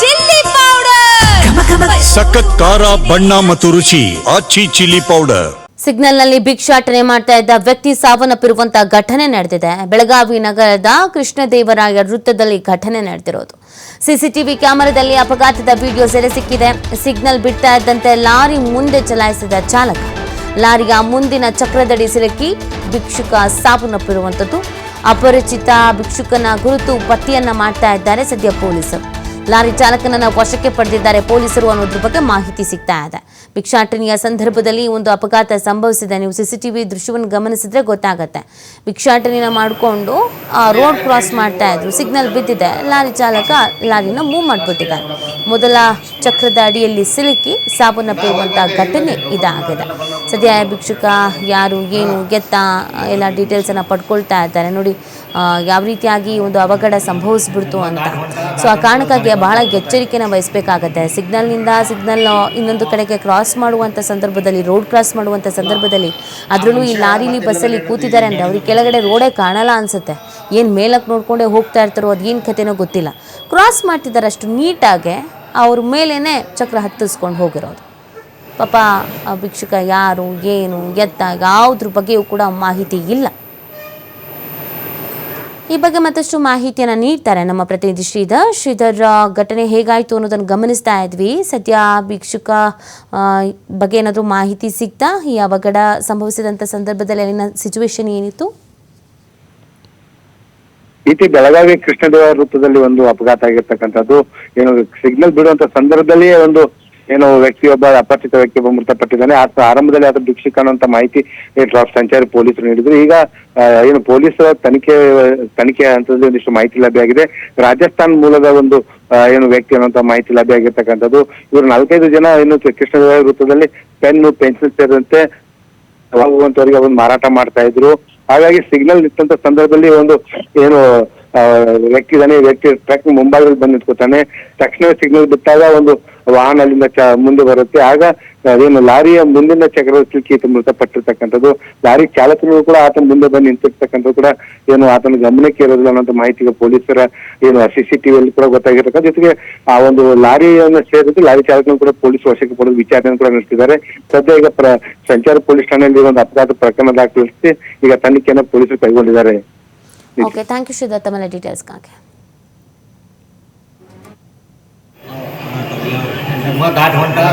Chilli powder. ಸಖತ್ ಖಾರ ಬಣ್ಣ ಮತ್ತು ರುಚಿ ಆಚಿ ಚಿಲ್ಲಿ ಪೌಡರ್. ಸಿಗ್ನಲ್ನಲ್ಲಿ ಭಿಕ್ಷಾಟನೆ ಮಾಡ್ತಾ ಇದ್ದ ವ್ಯಕ್ತಿ ಸಾವನ್ನಪ್ಪಿರುವಂತಹ ಘಟನೆ ನಡೆದಿದೆ. ಬೆಳಗಾವಿ ನಗರದ ಕೃಷ್ಣದೇವರಾಯ ವೃತ್ತದಲ್ಲಿ ಘಟನೆ ನಡೆದಿರೋದು. ಸಿಸಿಟಿವಿ ಕ್ಯಾಮೆರಾದಲ್ಲಿ ಅಪಘಾತದ ವಿಡಿಯೋ ಸೆರೆ ಸಿಕ್ಕಿದೆ. ಸಿಗ್ನಲ್ ಬಿಡ್ತಾ ಇದ್ದಂತೆ ಲಾರಿ ಮುಂದೆ ಚಲಾಯಿಸಿದ ಚಾಲಕ. ಲಾರಿಯ ಮುಂದಿನ ಚಕ್ರದಡಿ ಸಿಲುಕಿ ಭಿಕ್ಷುಕ ಸಾವನ್ನಪ್ಪಿರುವಂಥದ್ದು ಅಪರಿಚಿತ ಭಿಕ್ಷುಕನ ಗುರುತು ಪತ್ತೆಯನ್ನ ಮಾಡ್ತಾ ಇದ್ದಾರೆ ಸದ್ಯ ಪೊಲೀಸರು. ಲಾರಿ ಚಾಲಕನನ್ನ ವಶಕ್ಕೆ ಪಡೆದಿದ್ದಾರೆ. ಪೊಲೀಸರು ಅನ್ನೋದ್ರ ಬಗ್ಗೆ ಮಾಹಿತಿ ಸಿಗ್ತಾ ಇದೆ. ಭಿಕ್ಷಾಟನೆಯ ಸಂದರ್ಭದಲ್ಲಿ ಒಂದು ಅಪಘಾತ ಸಂಭವಿಸಿದೆ. ನೀವು ಸಿಸಿಟಿವಿ ದೃಶ್ಯವನ್ನು ಗಮನಿಸಿದ್ರೆ ಗೊತ್ತಾಗತ್ತೆ. ಭಿಕ್ಷಾಟನೆಯ ಮಾಡಿಕೊಂಡು ರೋಡ್ ಕ್ರಾಸ್ ಮಾಡ್ತಾ ಇದ್ರು. ಸಿಗ್ನಲ್ ಬಿದ್ದಿದೆ. ಲಾರಿ ಚಾಲಕ ಲಾರಿನ ಮೂವ್ ಮಾಡಿಬಿಟ್ಟಿದ್ದಾರೆ. ಮೊದಲ ಚಕ್ರದ ಅಡಿಯಲ್ಲಿ ಸಿಲುಕಿ ಸಾವನ್ನಪ್ಪಿರುವಂತಹ ಘಟನೆ ಇದಾಗಿದೆ. ಸದ್ಯ ಭಿಕ್ಷುಕ ಯಾರು, ಏನು, ಗೆತ್ತ ಎಲ್ಲ ಡೀಟೇಲ್ಸನ್ನು ಪಡ್ಕೊಳ್ತಾ ಇದ್ದಾರೆ. ನೋಡಿ ಯಾವ ರೀತಿಯಾಗಿ ಒಂದು ಅವಘಡ ಸಂಭವಿಸ್ಬಿಡ್ತು ಅಂತ. ಸೊ ಆ ಕಾರಣಕ್ಕಾಗಿ ಬಹಳ ಎಚ್ಚರಿಕೆನ ವಹಿಸಬೇಕಾಗತ್ತೆ. ಸಿಗ್ನಲ್ನಿಂದ ಸಿಗ್ನಲ್ ಇನ್ನೊಂದು ಕಡೆಗೆ ಕ್ರಾಸ್ ಮಾಡುವಂಥ ಸಂದರ್ಭದಲ್ಲಿ ರೋಡ್ ಕ್ರಾಸ್ ಮಾಡುವಂಥ ಸಂದರ್ಭದಲ್ಲಿ ಅದರಲ್ಲೂ ಈ ಲಾರಿಲಿ ಬಸ್ಸಲ್ಲಿ ಕೂತಿದ್ದಾರೆ ಅಂದರೆ ಅವ್ರಿಗೆ ಕೆಳಗಡೆ ರೋಡೇ ಕಾಣಲ್ಲ ಅನ್ಸುತ್ತೆ. ಏನು ಮೇಲಕ್ಕೆ ನೋಡ್ಕೊಂಡೇ ಹೋಗ್ತಾ ಇರ್ತಾರೋ ಅದೇನು ಕಥೆನೋ ಗೊತ್ತಿಲ್ಲ. ಕ್ರಾಸ್ ಮಾಡ್ತಿದ್ದಾರೆ ಅಷ್ಟು ನೀಟಾಗೆ ಅವ್ರ ಮೇಲೇ ಚಕ್ರ ಹತ್ತಿಸ್ಕೊಂಡು ಹೋಗಿರೋದು. ಪಾಪ ಭಿಕ್ಷುಕ ಯಾರು, ಏನು ಎತ್ತ ಯಾವುದ್ರ ಬಗ್ಗೆಯೂ ಕೂಡ ಮಾಹಿತಿ ಇಲ್ಲ. ಈ ಬಗ್ಗೆ ಮತ್ತಷ್ಟು ಮಾಹಿತಿಯನ್ನು ನೀಡ್ತಾರೆ ನಮ್ಮ ಪ್ರತಿನಿಧಿ ಶ್ರೀಧರ್. ಶ್ರೀಧರ್ ಘಟನೆ ಹೇಗಾಯಿತು ಅನ್ನೋದನ್ನು ಗಮನಿಸ್ತಾ ಇದ್ವಿ. ಸದ್ಯ ಭಿಕ್ಷುಕ ಬಗ್ಗೆ ಏನಾದರೂ ಮಾಹಿತಿ ಸಿಗ್ತಾ? ಈ ಅವಘಡ ಸಂಭವಿಸಿದಂಥ ಸಂದರ್ಭದಲ್ಲಿ ಅಲ್ಲಿನ ಸಿಚುವೇಶನ್ ಏನಿತ್ತು? ಇತಿ ಬೆಳಗಾವಿ ಕೃಷ್ಣದೇವ ವೃತ್ತದಲ್ಲಿ ಒಂದು ಅಪಘಾತ ಆಗಿರ್ತಕ್ಕಂಥದ್ದು. ಏನು ಸಿಗ್ನಲ್ ಬಿಡುವಂತ ಸಂದರ್ಭದಲ್ಲಿಯೇ ಒಂದು ಏನು ವ್ಯಕ್ತಿಯೊಬ್ಬ ಅಪರಿಚಿತ ವ್ಯಕ್ತಿಯೊಬ್ಬ ಮೃತಪಟ್ಟಿದ್ದಾನೆ. ಆತ ಆರಂಭದಲ್ಲಿ ಆತ ಭಿಕ್ಷುಕ ಅನ್ನುವಂತ ಮಾಹಿತಿ ಸಂಚಾರಿ ಪೊಲೀಸರು ನೀಡಿದ್ರು. ಈಗ ಆ, ಏನು ಪೊಲೀಸರ ತನಿಖೆ ತನಿಖೆ ಹಂತದಲ್ಲಿ ಒಂದಿಷ್ಟು ಮಾಹಿತಿ ಲಭ್ಯ ಆಗಿದೆ. ರಾಜಸ್ಥಾನ್ ಮೂಲದ ಒಂದು ಆ, ಏನು ವ್ಯಕ್ತಿ ಅನ್ನುವಂತ ಮಾಹಿತಿ ಲಭ್ಯ ಆಗಿರ್ತಕ್ಕಂಥದ್ದು ಇವರು ನಾಲ್ಕೈದು ಜನ ಏನು ಕೃಷ್ಣದೇವ ವೃತ್ತದಲ್ಲಿ ಪೆನ್ನು ಪೆನ್ಸಿಲ್ ಸೇರಿದಂತೆ ಹೋಗುವಂತವರಿಗೆ ಒಂದು ಮಾರಾಟ ಮಾಡ್ತಾ ಇದ್ರು. ಹಾಗಾಗಿ ಸಿಗ್ನಲ್ ನಿಂತ ಸಂದರ್ಭದಲ್ಲಿ ಒಂದು ಏನು ವ್ಯಕ್ತಿ ಇದಾನೆ ವ್ಯಕ್ತಿ ಟ್ರಕ್ ಮುಂಭಾಗದಲ್ಲಿ ಬಂದು ನಿಂತ್ಕೊತಾನೆ ತಕ್ಷಣ ಸಿಗ್ನಲ್ ಬಿಟ್ಟಾಗ ಒಂದು ವಾಹನ ಅಲ್ಲಿಂದ ಮುಂದೆ ಬರುತ್ತೆ. ಆಗ ಅದೇನು ಲಾರಿಯ ಮುಂದಿನ ಚಕ್ರದ ಈತ ಮೃತಪಟ್ಟಿರ್ತಕ್ಕಂಥದ್ದು, ಲಾರಿ ಚಾಲಕರು ಕೂಡ ಆತನ ಮುಂದೆ ಬಂದು ನಿಂತಿರ್ತಕ್ಕಂಥದ್ದು ಕೂಡ ಏನು ಆತನ ಗಮನಕ್ಕೆ ಇರೋದಿಲ್ಲ ಅನ್ನೋ ಮಾಹಿತಿ ಪೊಲೀಸರ ಏನು ಸಿಸಿಟಿವಿಯಲ್ಲಿ ಕೂಡ ಗೊತ್ತಾಗಿರ್ತಕ್ಕಂಥ ಜೊತೆಗೆ ಆ ಒಂದು ಲಾರಿಯನ್ನು ಸೇರಿದ್ದು ಲಾರಿ ಚಾಲಕನು ಕೂಡ ಪೊಲೀಸ್ ವಶಕ್ಕೆ ಪಡೆದು ವಿಚಾರಣೆ ಕೂಡ ನಡೆಸಿದ್ದಾರೆ ಸದ್ಯ ಈಗ ಸಂಚಾರ ಪೊಲೀಸ್ ಠಾಣೆಯಲ್ಲಿ ಒಂದು ಅಪಘಾತ ಪ್ರಕರಣ ದಾಖಲಿಸಿ ಈಗ ತನಿಖೆಯನ್ನು ಪೊಲೀಸರು ಕೈಗೊಂಡಿದ್ದಾರೆ. ಓಕೆ ಥ್ಯಾಂಕ್ ಯು ಶ್ರೀಧರ್ ತಮ್ಮೆಲ್ಲ ಡೀಟೇಲ್ಸ್ಗಾಗಿ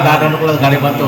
দাঁড়ানো গাড়ি বাধ্য